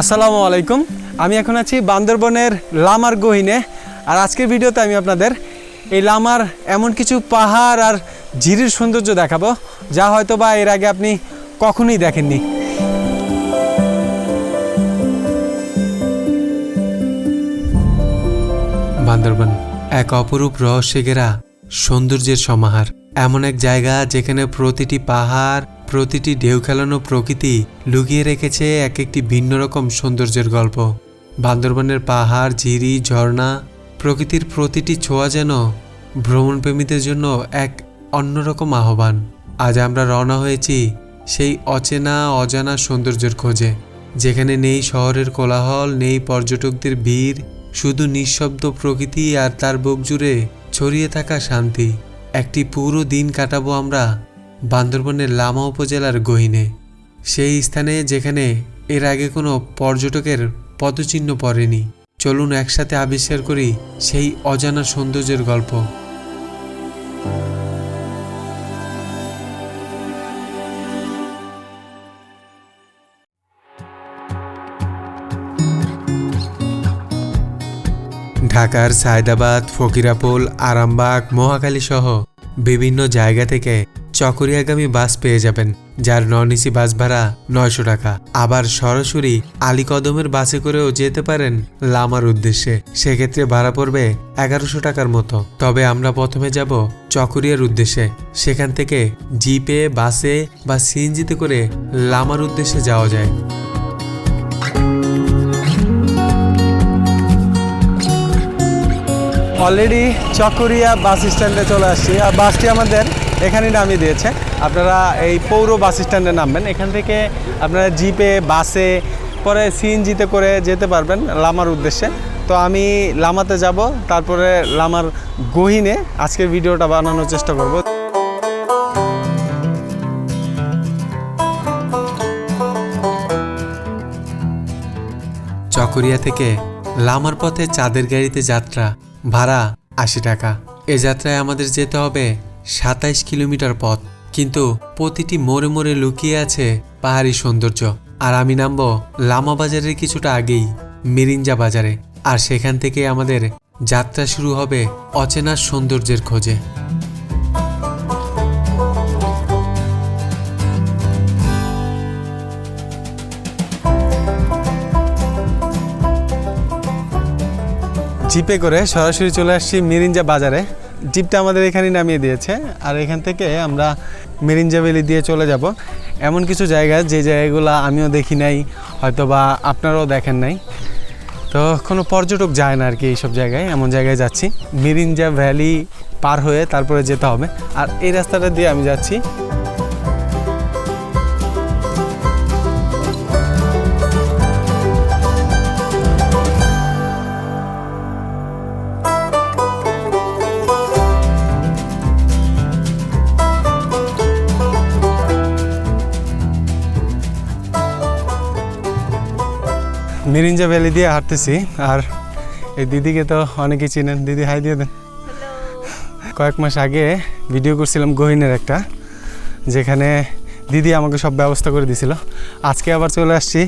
আসসালামু আলাইকুম। আমি এখন আছি বান্দরবনের লামার গহিনে। আর আজকের ভিডিওতে আমি আপনাদের এই লামার এমন কিছু পাহাড় আর ঝিরির সৌন্দর্য দেখাবো, যা হয়তো বা এর আগে আপনি কখনোই দেখেননি। বান্দরবন এক অপরূপ রহস্যে ঘেরা সৌন্দর্যের সমাহার। এমন এক জায়গা যেখানে প্রতিটি পাহাড় প্রতিটি ঢেউ খেলানো প্রকৃতি লুকিয়ে রেখেছে এক একটি ভিন্ন রকম সৌন্দর্যের গল্প। বান্দরবনের পাহাড়, ঝিরি, ঝর্ণা, প্রকৃতির প্রতিটি ছোঁয়া যেন ভ্রমণপ্রেমীদের জন্য এক অন্যরকম আহ্বান। আজ আমরা রওনা হয়েছি সেই অচেনা, অজানা সৌন্দর্যের খোঁজে, যেখানে নেই শহরের কোলাহল, নেই পর্যটকদের ভিড়, শুধু নিঃশব্দ প্রকৃতি আর তার বুক জুড়ে ছড়িয়ে থাকা শান্তি। একটি পুরো দিন কাটাবো আমরা বান্দরবনের লামা উপজেলার গহিনে। সেই স্থানে যেখানে এর আগে কোনো পর্যটকের পদচিহ্ন পড়েনি। চলুন একসাথে আবিষ্কার করি সেই অজানা সৌন্দর্যের গল্প। ঢাকার সায়দাবাদ, ফকিরাপুল, আরামবাগ মহাখালী সহ বিভিন্ন জায়গা থেকে চকরিয়াগামী বাস পেয়ে যাবেন, যার নন এসি বাস ভাড়া নয়শো টাকা। আবার সরাসরি আলীকদমের বাসে করেও যেতে পারেন লামার উদ্দেশ্যে। সেক্ষেত্রে ভাড়া পড়বে এগারোশো টাকার মতো। তবে আমরা প্রথমে যাব চকরিয়ার উদ্দেশ্যে। সেখান থেকে জিপে, বাসে বা সিএনজিতে করে লামার উদ্দেশ্যে যাওয়া যায়। অলরেডি চকরিয়া বাস স্ট্যান্ডে চলে আসছি। আর বাসটি আমাদের এখানেই নামিয়ে দিয়েছে। আপনারা এই পৌর বাস স্ট্যান্ডে নামবেন। এখান থেকে আপনারা জিপে, বাসে, পরে সিএনজিতে করে যেতে পারবেন লামার উদ্দেশ্যে। তো আমি লামাতে যাব, তারপরে লামার গহিনে আজকের ভিডিওটা বানানোর চেষ্টা করব। চকরিয়া থেকে লামার পথে চাঁদের গাড়িতে যাত্রা ভাড়া আশি টাকা। এ যাত্রায় আমাদের যেতে হবে সাতাইশ কিলোমিটার পথ। কিন্তু প্রতিটি মোড়ে মোড়ে লুকিয়ে আছে পাহাড়ি সৌন্দর্য। আর আমি নামবো লামা বাজারের কিছুটা আগেই, মিরিঞ্জা বাজারে। আর সেখান থেকে আমাদের যাত্রা শুরু হবে অচেনা সৌন্দর্যের খোঁজে। জিপে করে সরাসরি চলে আসছি মিরিঞ্জা বাজারে। জিপটা আমাদের এখানে নামিয়ে দিয়েছে। আর এখান থেকে আমরা মিরিঞ্জা ভ্যালি দিয়ে চলে যাব। এমন কিছু জায়গা, যে জায়গাগুলো আমিও দেখি নাই হয়তো বা আপনারাও দেখেন নাই। তো কোনো পর্যটক যায় না আর কি এইসব জায়গায়, এমন জায়গায় যাচ্ছি। মিরিঞ্জা ভ্যালি পার হয়ে তারপরে যেতে হবে। আর এই রাস্তাটা দিয়ে আমি যাচ্ছি। মিরিঞ্জা ভ্যালি দিয়ে হাঁটতেছি আর এই দিদিকে তো অনেকেই চিনেন। দিদি হাই দিয়ে দেন। কয়েক মাস আগে ভিডিও করছিলাম গহিনের একটা যেখানে দিদি আমাকে সব ব্যবস্থা করে দিছিল। আজকে আবার চলে আসছি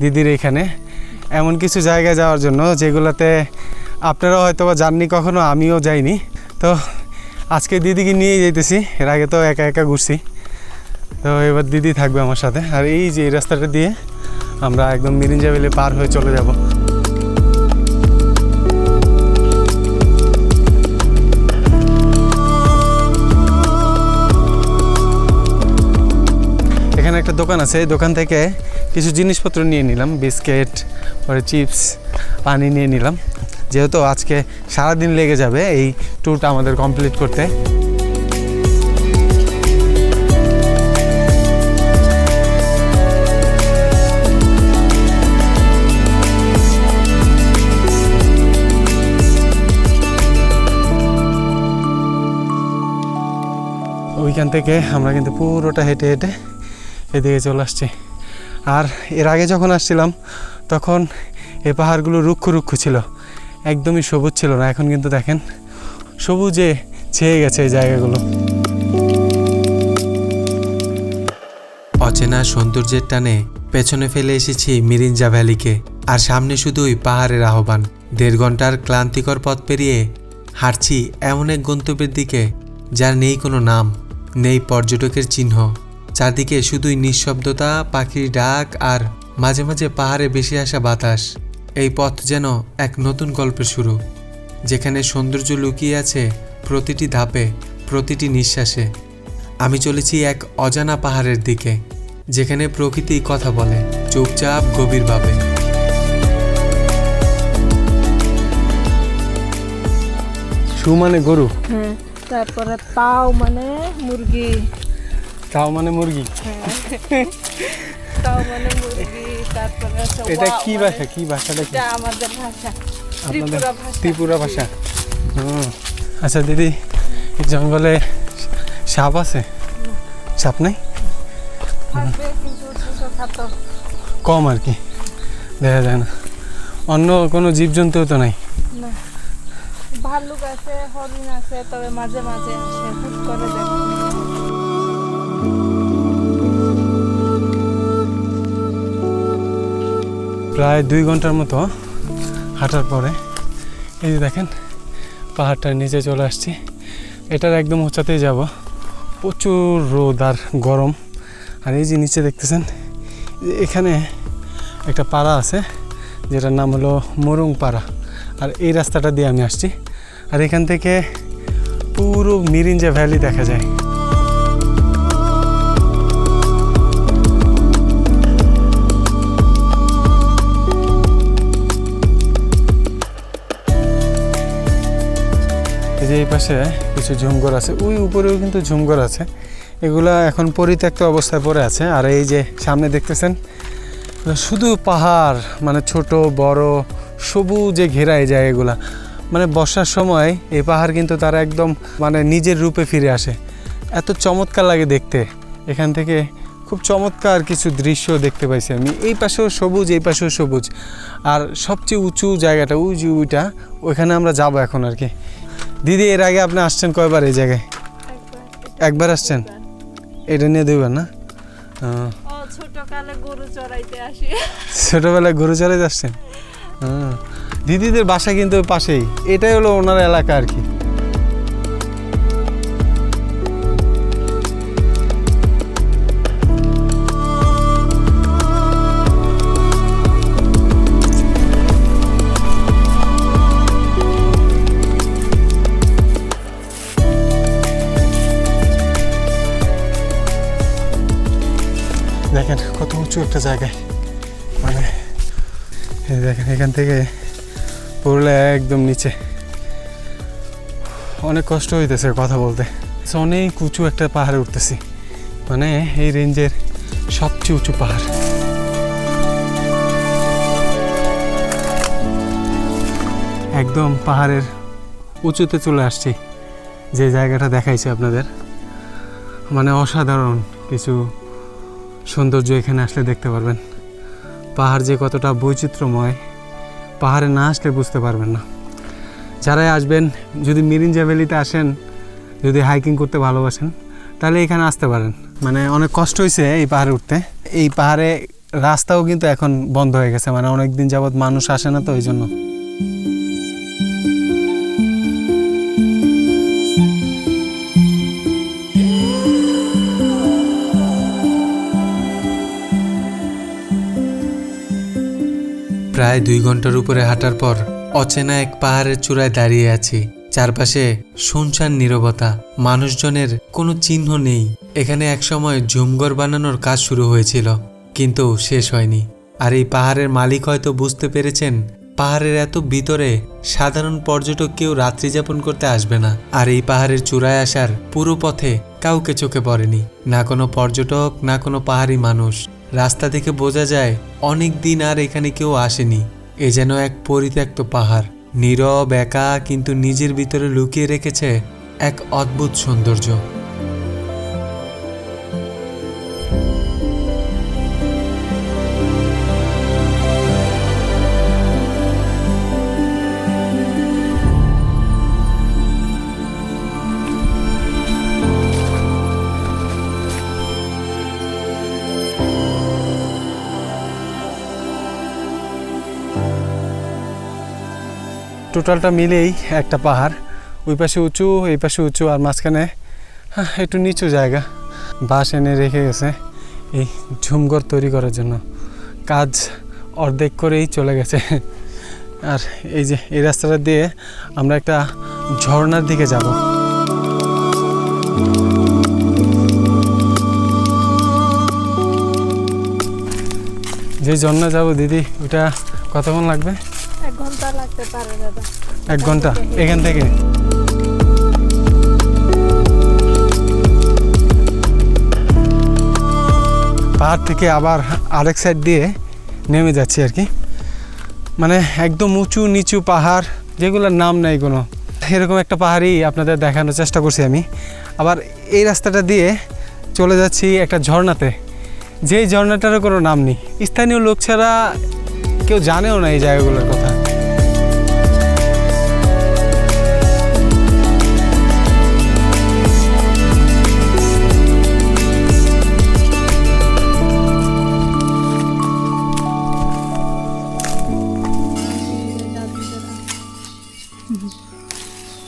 দিদির এখানে। এমন কিছু জায়গায় যাওয়ার জন্য যেগুলোতে আপনারা হয়তো বা যাননি কখনো আমিও যাইনি। তো আজকে দিদিকে নিয়ে যাইতেছি এর আগে তো একা একা ঘুরছি। তো এবার দিদি থাকবে আমার সাথে। আর এই যে এই রাস্তাটা দিয়ে আমরা একদম মিরিঞ্জা ভ্যালি পার হয়ে চলে যাব। এখানে একটা দোকান আছে, এই দোকান থেকে কিছু জিনিসপত্র নিয়ে নিলাম, বিস্কিট, পরে চিপস, পানি নিয়ে নিলাম। যেহেতু আজকে সারাদিন লেগে যাবে এই ট্যুরটা আমাদের কমপ্লিট করতে। ওইখান থেকে আমরা কিন্তু পুরোটা হেঁটে হেঁটে এদিকে চলে আসছি। আর এর আগে যখন আসছিলাম, তখন এই পাহাড়গুলো রুক্ষ রুক্ষ ছিল। একদমই সবুজ ছিল না। এখন কিন্তু দেখেন, সবুজে ছেয়ে গেছে এই জায়গাগুলো। অচেনা সৌন্দর্যের টানে পেছনে ফেলে এসেছি মিরিঞ্জা ভ্যালিকে। আর সামনে শুধুই পাহাড়ের আহ্বান। দেড় ঘণ্টার ক্লান্তিকর পথ পেরিয়ে হাঁটছি এমন এক গন্তব্যের দিকে, যার নেই কোনো নাম। নেই পর্যটকের চিহ্ন। চারদিকে শুধুই নিঃশব্দতা পাখির ডাক আর মাঝে মাঝে পাহাড়ে বেশি আসা বাতাস। এই পথ যেন এক নতুন গল্পের শুরু যেখানে সৌন্দর্য লুকিয়ে আছে প্রতিটি ধাপে প্রতিটি নিঃশ্বাসে। আমি চলেছি এক অজানা পাহাড়ের দিকে যেখানে প্রকৃতি কথা বলে চুপচাপ গভীরভাবে। সু মানে গরু? হ্যাঁ। তারপরে তাও মানে মুরগি। তাও মানে মুরগি? তাও মানে মুরগি তারপরে এটা কি মানে- ভাষা? কি ভাষাটা কি? আমাদের ভাষা। ত্রিপুরা ভাষা। ত্রিপুরা ভাষা। আচ্ছা দিদি জঙ্গলে সাপ আছে? সাপ নাই? কম আর কি। দেখা যায় না। অন্য কোনো জীবজন্তুও তো নাই? না। ভাল্লুক আছে, হরিণ আছে, তবে মাঝে মাঝে আসে হুট করে দেখো। প্রায় দুই ঘণ্টার মতো হাঁটার পরে, এই যে দেখেন পাহাড়টার নিচে চলে আসছি। এটার একদম উঁচাতেই যাব। প্রচুর রোদ আর গরম। আর এই যে নিচে দেখতেছেন এখানে একটা পাড়া আছে, যেটার নাম হলো মোরং পাড়া আর এই রাস্তাটা দিয়ে আমি আসছি। আর এখান থেকে পুরো মিরিঞ্জা ভ্যালি দেখা যায়। এই যে এই পাশে কিছু ঝুমঘর আছে, ওই উপরেও কিন্তু ঝুমঘর আছে। এগুলা এখন পরিত্যক্ত অবস্থায় পড়ে আছে। আর এই যে সামনে দেখতেছেন, শুধু পাহাড় মানে ছোট, বড়, সবুজে ঘেরা এই এগুলা মানে বর্ষার সময় এই পাহাড় কিন্তু তারা একদম মানে নিজের রূপে ফিরে আসে। এত চমৎকার লাগে দেখতে। এখান থেকে খুব চমৎকার কিছু দৃশ্য দেখতে পাইছি আমি। এই পাশেও সবুজ এই পাশেও সবুজ। আর সবচেয়ে উঁচু জায়গাটা যে ওইটা ওইখানে আমরা যাব এখন আর কি। দিদি এর আগে আপনি আসছেন কয়বার এই জায়গায়? একবার। আসছেন? এটা নিয়ে দুইবার না? ছোটবেলায় গরু চড়াইতে আসছেন? দিদিদের বাসা কিন্তু পাশেই। এটাই হলো ওনার এলাকা আর কি। দেখেন কত উঁচু একটা জায়গায়। মানে দেখেন, এখান থেকে পড়লে একদম নিচে। অনেক কষ্ট হইতেছে কথা বলতে। অনেক উঁচু একটা পাহাড়ে উঠতেছি। মানে এই রেঞ্জের সবচেয়ে উঁচু পাহাড়। একদম পাহাড়ের উঁচুতে চলে আসছি। যে জায়গাটা দেখাইছে আপনাদের। মানে অসাধারণ কিছু সৌন্দর্য এখানে আসলে দেখতে পারবেন। পাহাড় যে কতটা বৈচিত্র্যময় পাহাড়ে না আসলে বুঝতে পারবেন না। যারাই আসবেন, যদি মিরিঞ্জা ভ্যালিতে আসেন, যদি হাইকিং করতে ভালোবাসেন, তাহলে এখানে আসতে পারেন। মানে অনেক কষ্ট হয়েছে এই পাহাড়ে উঠতে। এই পাহাড়ে রাস্তাও কিন্তু এখন বন্ধ হয়ে গেছে। মানে অনেকদিন যাবৎ মানুষ আসে না তো ওই জন্য। প্রায় দুই ঘণ্টার উপরে হাঁটার পর অচেনা এক পাহাড়ের চূড়ায় দাঁড়িয়ে আছি। চারপাশে শুনশান নীরবতা, মানুষজনের কোনো চিহ্ন নেই। এখানে একসময় ঝুমঘর বানানোর কাজ শুরু হয়েছিল, কিন্তু শেষ হয়নি। আর এই পাহাড়ের মালিক হয়তো বুঝতে পেরেছেন, পাহাড়ের এত ভিতরে সাধারণ পর্যটক কেউ রাত্রি যাপন করতে আসবে না। আর এই পাহাড়ের চূড়ায় আসার পুরো পথে কাউকে চোখে পড়েনি, না কোনো পর্যটক, না কোনো পাহাড়ি মানুষ। রাস্তা থেকে বোঝা যায় অনেক দিন আর এখানে কেউ আসেনি। এ যেন এক পরিত্যক্ত পাহাড়। নীরব, একা, কিন্তু নিজের ভিতরে লুকিয়ে রেখেছে এক অদ্ভুত সৌন্দর্য। টোটালটা মিলেই একটা পাহাড়। ওই পাশে উঁচু এই পাশে উঁচু আর মাঝখানে হ্যাঁ, একটু নিচু জায়গা। বাঁশ এনে রেখে গেছে। এই ঝুমঘর তৈরি করার জন্য। কাজ অর্ধেক করেই চলে গেছে। আর এই যে এই রাস্তাটা দিয়ে আমরা একটা ঝর্নার দিকে যাব। যে ঝর্ণা যাব দিদি ওটা কতক্ষণ লাগবে? ঘণ্টা লাগতে পারে দাদা। এক ঘণ্টা? এখান থেকে? পাহাড় থেকে আবার আরেক সাইড দিয়ে নেমে যাচ্ছি আর কি। মানে একদম উঁচু নিচু পাহাড়, যেগুলোর নাম নেই কোনো। এরকম একটা পাহাড়ই আপনাদের দেখানোর চেষ্টা করছি আমি। আবার এই রাস্তাটা দিয়ে চলে যাচ্ছি একটা ঝর্ণাতে। যেই ঝর্ণাটারও কোনো নাম নেই। স্থানীয় লোক ছাড়া কেউ জানেও না এই জায়গাগুলোর কথা।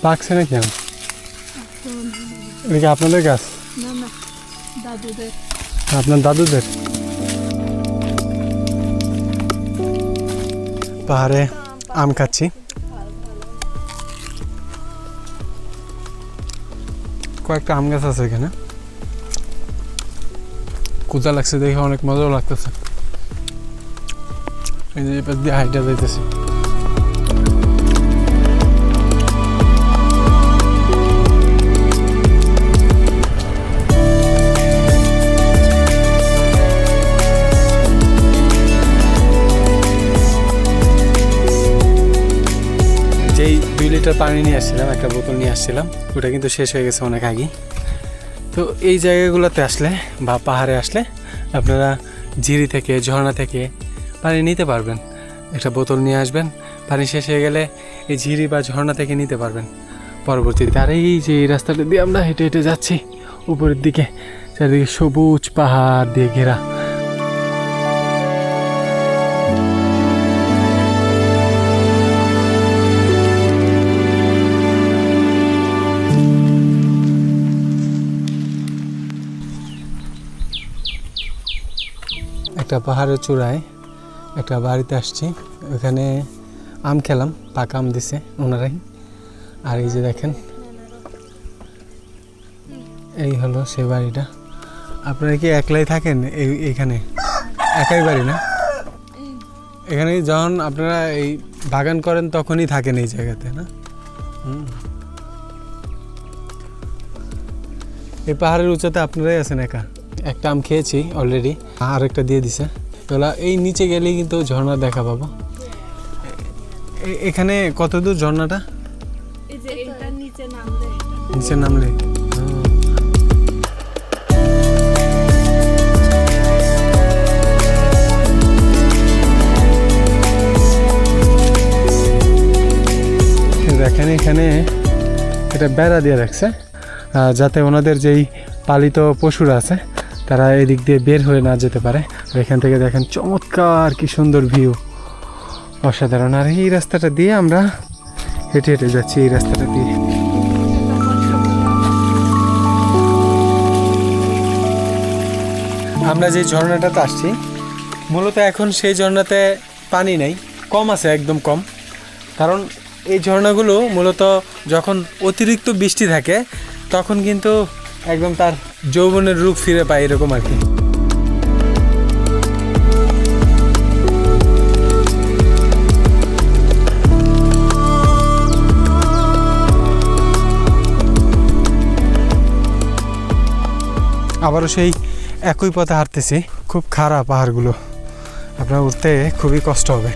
পাকছে নাকি এখন? এটা আপনাদের গাছ? আপনার দাদুদের? পাহাড়ে আম খাচ্ছি। কয়েকটা আম গাছ আছে এখানে। কোথা লাগছে দেখে অনেক মজাও লাগতেছে। এই যে এবার দিয়ে হাইটা যাইতেছি। লিটার পানি নিয়ে আসছিলাম, একটা বোতল নিয়ে আসছিলাম। ওটা কিন্তু শেষ হয়ে গেছে অনেক আগেই। তো এই জায়গাগুলোতে আসলে বা পাহাড়ে আসলে আপনারা ঝিরি থেকে, ঝর্ণা থেকে পানি নিতে পারবেন। একটা বোতল নিয়ে আসবেন, পানি শেষ হয়ে গেলে এই ঝিরি বা ঝর্ণা থেকে নিতে পারবেন। পরবর্তীতে আর এই যে এই রাস্তাটা দিয়ে আমরা হেঁটে হেঁটে যাচ্ছি, উপরের দিকে, চারিদিকে সবুজ পাহাড় দিয়ে ঘেরা। একটা পাহাড়ের চূড়ায় একটা বাড়িতে আসছি। ওখানে আম খেলাম, পাকা আম দিছে ওনারাই। আর এই যে দেখেন, এই হলো সে বাড়িটা। আপনারা কি একলাই থাকেন এই এইখানে একাই বাড়ি না? এখানে যখন আপনারা এই বাগান করেন তখনই থাকেন এই জায়গাতে, না? এই পাহাড়ের উচ্চতে আপনারাই আছেন একা। একটা আম খেয়েছি অলরেডি আর একটা দিয়ে দিছে। এগুলা এই নিচে গেলেই কিন্তু ঝর্ণা দেখা পাবো। এখানে কত দূর ঝর্ণাটা? নিচে নামলে। দেখেন এখানে এটা বেড়া দিয়ে রাখছে যাতে ওনাদের যেই পালিত পশুরা আছে তারা এদিক দিয়ে বের হয়ে না যেতে পারে। আর এখান থেকে দেখেন চমৎকার কি সুন্দর ভিউ। অসাধারণ। আর এই রাস্তাটা দিয়ে আমরা হেঁটে হেঁটে যাচ্ছি, এই রাস্তাটা দিয়ে। আমরা যে ঝর্ণাটাতে আসছি, মূলত এখন সেই ঝর্ণাতে পানি নেই, কম আছে, একদম কম। কারণ এই ঝর্ণাগুলো মূলত যখন অতিরিক্ত বৃষ্টি থাকে, তখন কিন্তু একদম তার যৌবনের রূপ ফিরে পায় এরকম আর কি। আবারও সেই একই পথে হাঁটতেছি খুব খারাপ পাহাড়গুলো। আপনার উঠতে খুবই কষ্ট হবে।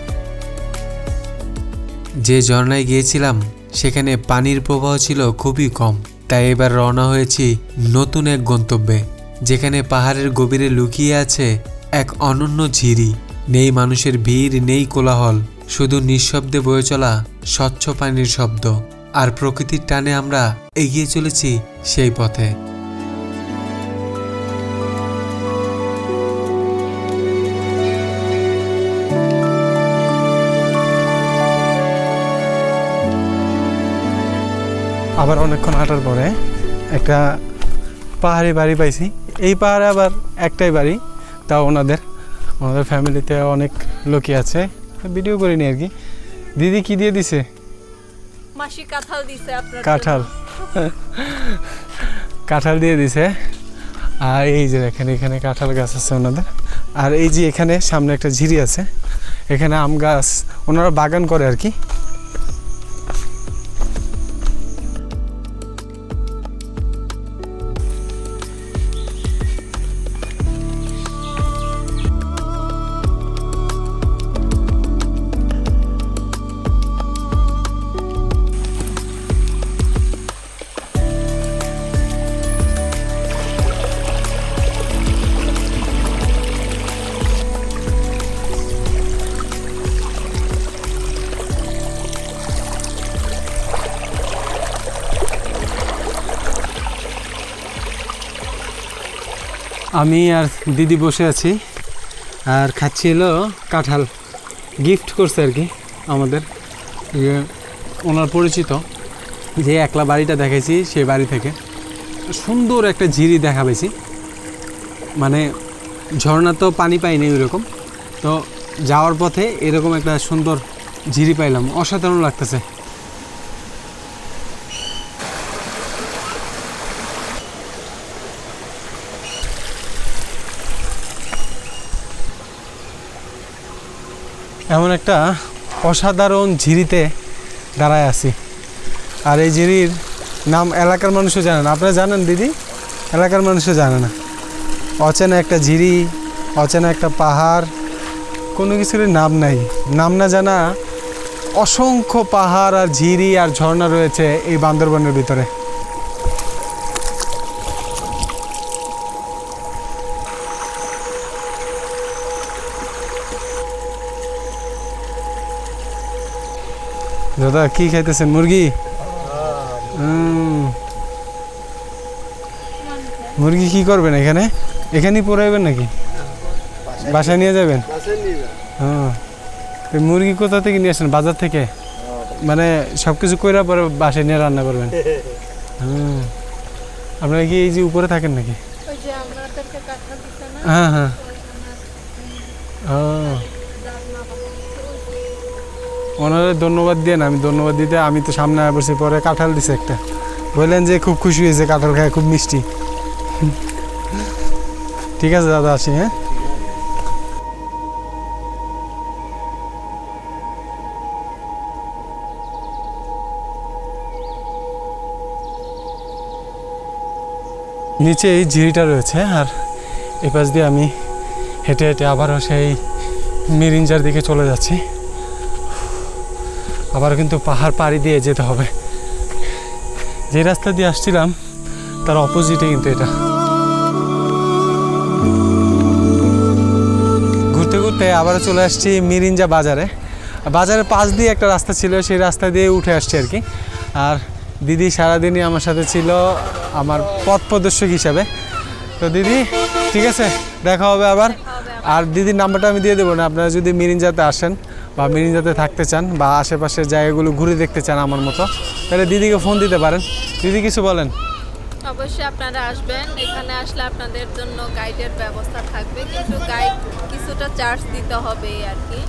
যে ঝর্ণায় গিয়েছিলাম সেখানে পানির প্রবাহ ছিল খুবই কম। তাই এবার রওনা হয়েছি নতুন এক গন্তব্যে, যেখানে পাহাড়ের গভীরে লুকিয়ে আছে এক অনন্য ঝিরি। নেই মানুষের ভিড়, নেই কোলাহল, শুধু নিঃশব্দে বয়ে চলা স্বচ্ছ পানির শব্দ। আর প্রকৃতির টানে আমরা এগিয়ে চলেছি সেই পথে। আবার অনেকক্ষণ হাঁটার পরে একটা পাহাড়ি বাড়ি পাইছি। এই পাহাড়ে আবার একটাই বাড়ি তাও ওনাদের ওনাদের ফ্যামিলিতে অনেক লোকই আছে। ভিডিও করিনি আর কি। দিদি কি দিয়ে দিছে? মাসি কাঁঠাল দিছে আপনার কাঁঠাল। কাঁঠাল দিয়ে দিছে। আর এই যে দেখেন এখানে কাঁঠাল গাছ আছে ওনাদের। আর এই যে এখানে সামনে একটা ঝিরি আছে। এখানে আম গাছ ওনারা বাগান করে আর কি। আমি আর দিদি বসে আছি। আর খাচ্ছি হলো কাঁঠাল। গিফট করছে আর কি আমাদের। ওনার পরিচিত। যে একলা বাড়িটা দেখেছি সেই বাড়ি থেকে। সুন্দর একটা ঝিরি দেখা পেয়েছি মানে ঝর্ণা তো পানি পাইনি ওইরকম। তো যাওয়ার পথে এরকম একটা সুন্দর ঝিরি পাইলাম। অসাধারণ লাগতেছে। এমন একটা অসাধারণ ঝিরিতে দাঁড়ায় আছি। আর এই ঝিরির নাম এলাকার মানুষও জানে না। আপনারা জানেন দিদি? এলাকার মানুষও জানে না। অচেনা একটা ঝিরি, অচেনা একটা পাহাড়, কোনো কিছুরই নাম নাই। নাম না জানা অসংখ্য পাহাড় আর ঝিরি আর ঝর্ণা রয়েছে এই বান্দরবনের ভিতরে। দাদা কি খাইতেছেন মুরগি? মুরগি কি করবেন এখানে? এখানেই পড়াইবেন নাকি? বাসায় নিয়ে যাবেন? হ্যাঁ। মুরগি কোথা থেকে নিয়ে আসেন বাজার থেকে? মানে সব কিছু কইরা পরে বাসায় নিয়ে রান্না করবেন? হুম আপনারা কি এই যে উপরে থাকেন নাকি? হ্যাঁ হ্যাঁ। ও। ওনারা ধন্যবাদ দেন আমি ধন্যবাদ দিতে, আমি তো সামনে বসে পরে কাঁঠাল দিছে একটা। বললেন যে খুব খুশি হয়েছে কাঁঠাল খায়, খুব মিষ্টি। ঠিক আছে দাদা, আসি হ্যাঁ? নিচে এই ঝিরিটা রয়েছে আর এ পাশ দিয়ে আমি হেঁটে হেঁটে আবারও সেই মিরিঞ্জার দিকে চলে যাচ্ছি। আবার কিন্তু পাহাড় পাড়ি দিয়ে যেতে হবে। যে রাস্তা দিয়ে আসছিলাম, তার অপোজিটে কিন্তু এটা। ঘুরতে ঘুরতে আবারও চলে আসছি মিরিঞ্জা বাজারে। বাজারের পাশ দিয়ে একটা রাস্তা ছিল, সেই রাস্তা দিয়ে উঠে আসছি আর কি। আর দিদি সারাদিনই আমার সাথে ছিল, আমার পথ প্রদর্শক হিসাবে। তো দিদি, ঠিক আছে, দেখা হবে আবার। আর দিদির নাম্বারটা আমি দিয়ে দেবো না, আপনারা যদি মিরিঞ্জাতে আসেন বা মিরিঞ্জাতে থাকতে চান বা আশেপাশের জায়গাগুলো ঘুরে দেখতে চান আমার মতো, তাহলে দিদিকে ফোন দিতে পারেন। দিদি, কিছু বলেন? অবশ্যই আপনারা আসবেন। এখানে আসলে আপনাদের জন্য গাইডের ব্যবস্থা থাকবে, কিন্তু গাইড কিছুটা চার্জ দিতে হবে আর কি।